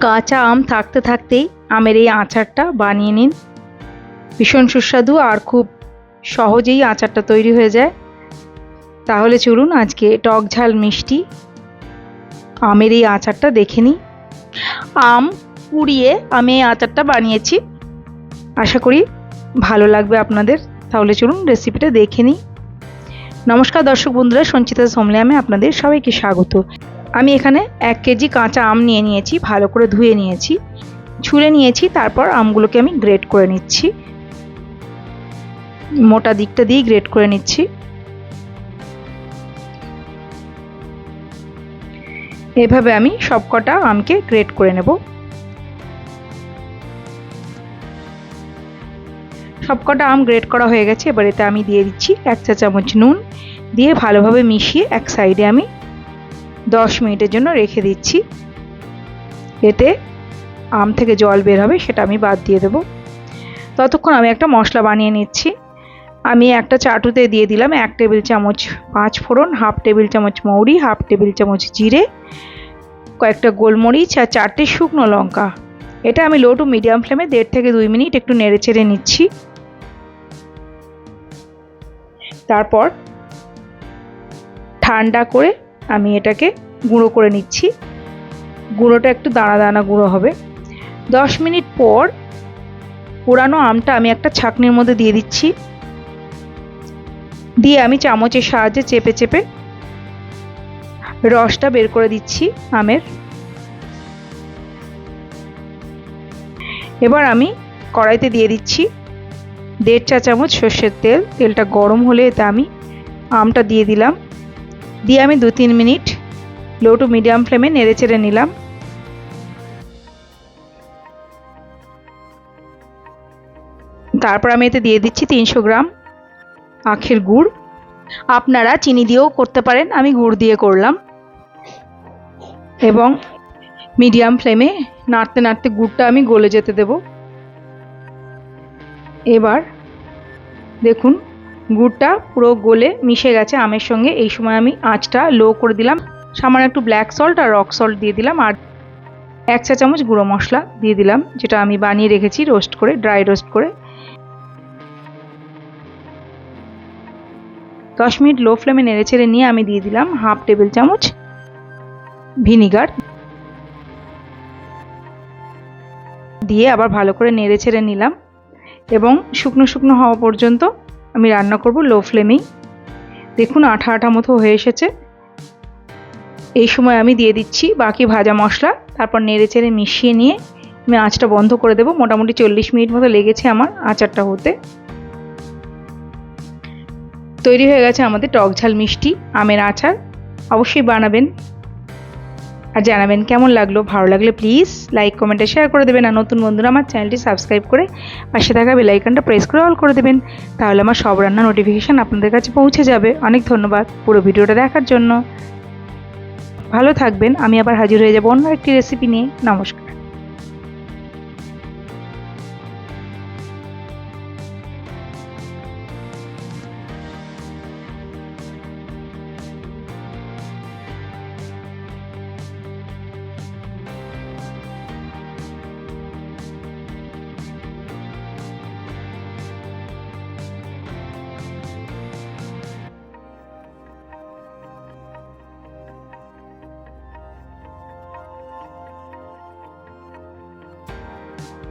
কাঁচা আম থাকতে থাকতেই আমের এই আচারটা বানিয়ে নিন। ভীষণ সুস্বাদু আর খুব সহজেই আচারটা তৈরি হয়ে যায়। তাহলে চলুন আজকে টক ঝাল মিষ্টি আমের এই আচারটা দেখে নিই। আম পুড়িয়ে আমি এই আচারটা বানিয়েছি। আশা করি ভালো লাগবে আপনাদের। তাহলে চলুন রেসিপিটা দেখে নিই। নমস্কার দর্শক বন্ধুরা, সঞ্চিতা সমলামে আপনাদের সবাইকে স্বাগত। আমি এখানে এক কেজি কাঁচা আম নিয়ে নিয়েছি, ভালো করে ধুয়ে নিয়েছি। ছুলে নিয়েছি, তারপর আমগুলোকে আমি গ্রেট করে নিচ্ছি। মোটা দিকটা দিয়ে গ্রেট করে নিচ্ছি। এভাবে আমি সবকটা আমকে গ্রেট করে নেব। সবকটা আম গ্রেট করা হয়ে গেছে, এবার এতে আমি দিয়ে দিচ্ছি এক চা চামচ নুন। দিয়ে ভালোভাবে মিশিয়ে এক সাইডে আমি দশ মিনিটের জন্য রেখে দিচ্ছি। এতে আম থেকে জল বের হবে, সেটা আমি বাদ দিয়ে দেবো। ততক্ষণ আমি একটা মশলা বানিয়ে নিচ্ছি। আমি একটা চাটুতে দিয়ে দিলাম এক টেবিল চামচ পাঁচ ফোড়ন, হাফ টেবিল চামচ মৌরি, হাফ টেবিল চামচ জিরে, কয়েকটা গোলমরিচ আর চারটে শুকনো লঙ্কা। এটা আমি লো টু মিডিয়াম ফ্লেমে দেড় থেকে দুই মিনিট একটু নেড়ে চেড়ে নিচ্ছি। তারপর ঠান্ডা করে আমি এটাকে গুঁড়ো করে নিচ্ছি। গুঁড়োটা একটু দানা দানা গুঁড়ো হবে। দশ মিনিট পর পুরানো আমটা আমি একটা ছাকনির মধ্যে দিয়ে দিচ্ছি। দিয়ে আমি চামচের সাহায্যে চেপে চেপে রসটা বের করে দিচ্ছি আমের। এবার আমি কড়াইতে দিয়ে দিচ্ছি দেড় চা চামচ সর্ষের তেল। তেলটা গরম হলে এতে আমি আমটা দিয়ে দিলাম। দিয়ে আমি দু তিন মিনিট লো টু মিডিয়াম ফ্লেমে নেড়ে চেড়ে নিলাম। তারপর আমি এতে দিয়ে দিচ্ছি তিনশো গ্রাম আখের গুড়। আপনারা চিনি দিয়েও করতে পারেন, আমি গুড় দিয়ে করলাম। এবং মিডিয়াম ফ্লেমে নাড়তে নাড়তে গুড়টা আমি গলে যেতে দেব। এবার দেখুন, গুড়টা পুরো গলে মিশে গেছে আমের সঙ্গে। এই সময় আমি আঁচটা লো করে দিলাম। সামান্য একটু ব্ল্যাক সল্ট আর রক সল্ট দিয়ে দিলাম। আর এক চা চামচ গুঁড়ো মশলা দিয়ে দিলাম, যেটা আমি বানিয়ে রেখেছি রোস্ট করে ড্রাই রোস্ট করে। দশ মিনিট লো ফ্লেমে নেড়ে ছেড়ে নিয়ে আমি দিয়ে দিলাম হাফ টেবিল চামচ ভিনিগার দিয়ে আবার ভালো করে নেড়ে ছেড়ে নিলাম এবং শুকনো শুকনো হওয়া পর্যন্ত আমি রান্না করব লো ফ্লেমেই দেখুন আঠা আঠা মতো হয়ে এসেছে। এই সময় আমি দিয়ে দিচ্ছি বাকি ভাজা মশলা, তারপর নেড়ে চেড়ে মিশিয়ে নিয়ে আমি আঁচটা বন্ধ করে দেবো। মোটামুটি চল্লিশ মিনিট মতো লেগেছে আমার আচারটা হতে। তৈরি হয়ে গেছে আমাদের টক ঝাল মিষ্টি আমের আচার। অবশ্যই বানাবেন আর জানাবেন কেমন লাগল, ভালো লাগলে প্লিজ লাইক, কমেন্টে শেয়ার করে দেবেন। আর নতুন বন্ধুরা আমার চ্যানেলটি সাবস্ক্রাইব করে পাশে থাকা বেলাইকনটা প্রেস করে অল করে দেবেন। তাহলে আমার সব রান্না নোটিফিকেশান আপনাদের কাছে পৌঁছে যাবে। অনেক ধন্যবাদ পুরো ভিডিওটা দেখার জন্য। ভালো থাকবেন আমি আবার হাজির হয়ে যাব অন্য একটি রেসিপি নিয়ে। নমস্কার।